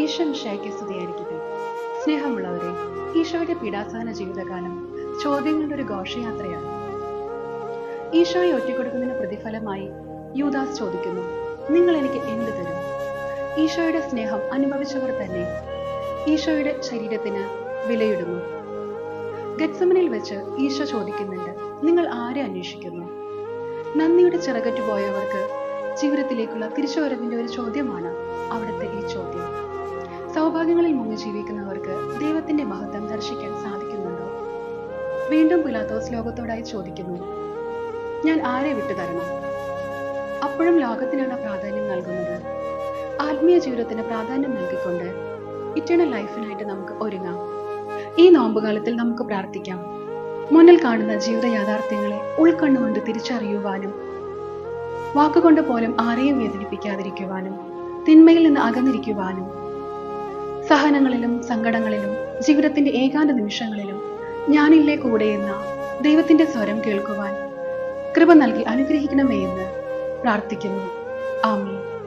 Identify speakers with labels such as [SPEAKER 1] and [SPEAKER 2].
[SPEAKER 1] ഈശോ മിശായ്ക്ക് സ്തുതിയായിരിക്കട്ടെ. സ്നേഹമുള്ളവരെ ഈശോയുടെ പീഡാസഹന ജീവിതകാലം ചോദ്യങ്ങളുടെ ഒരു ഘോഷയാത്രയാണ്. ഈശോയെ ഒറ്റിക്കൊടുക്കുന്നതിന് പ്രതിഫലമായി യൂദാസ് ചോദിക്കുന്നു നിങ്ങൾ എനിക്ക് എന്ത് തരും? ഈശോയുടെ സ്നേഹം അനുഭവിച്ചവർ തന്നെ ഈശോയുടെ ശരീരത്തിന് വിലയിടുന്നു. ഗത്സമനിൽ വെച്ച് ഈശോ ചോദിക്കുന്നുണ്ട് നിങ്ങൾ ആരെ അന്വേഷിക്കുന്നു? നന്ദിയുടെ ചിറകറ്റു പോയവർക്ക് ജീവിതത്തിലേക്കുള്ള തിരിച്ചുവരവിന്റെ ഒരു ചോദ്യമാണ് അവിടുത്തെ ഈ ചോദ്യം. സൗഭാഗ്യങ്ങളിൽ മുങ്ങി ജീവിക്കുന്നവർക്ക് ദൈവത്തിന്റെ മഹത്വം ദർശിക്കാൻ സാധിക്കുന്നുണ്ടോ? വീണ്ടും പിലാത്തോസ് ലോകത്തോടായി ചോദിക്കുന്നു. ഞാൻ ആരെ വിട്ടു തരണം? അപ്പോഴും ലോകത്തിനാണ് പ്രാധാന്യം നൽകുന്നത്. ആത്മീയ ജീവിതത്തിന് പ്രാധാന്യം നൽകിക്കൊണ്ട് ഇറ്റേണൽ ലൈഫിനായിട്ട് നമുക്ക് ഒരുങ്ങാം. ഈ നോമ്പുകാലത്തിൽ നമുക്ക് പ്രാർത്ഥിക്കാം. മുന്നിൽ കാണുന്ന ജീവിത യാഥാർത്ഥ്യങ്ങളെ ഉൾക്കണ്ണുകൊണ്ട് തിരിച്ചറിയുവാനും വാക്കുകൊണ്ട് പോലും ആരെയും വേദനിപ്പിക്കാതിരിക്കുവാനും തിന്മയിൽ നിന്ന് അകന്നിരിക്കുവാനും സഹനങ്ങളിലും സങ്കടങ്ങളിലും ജീവിതത്തിന്റെ ഏകാന്ത നിമിഷങ്ങളിലും ഞാനില്ലേ കൂടെ എന്ന ദൈവത്തിന്റെ സ്വരം കേൾക്കുവാൻ കൃപ നൽകി അനുഗ്രഹിക്കണമേ എന്ന് പ്രാർത്ഥിക്കുന്നു. ആമീൻ.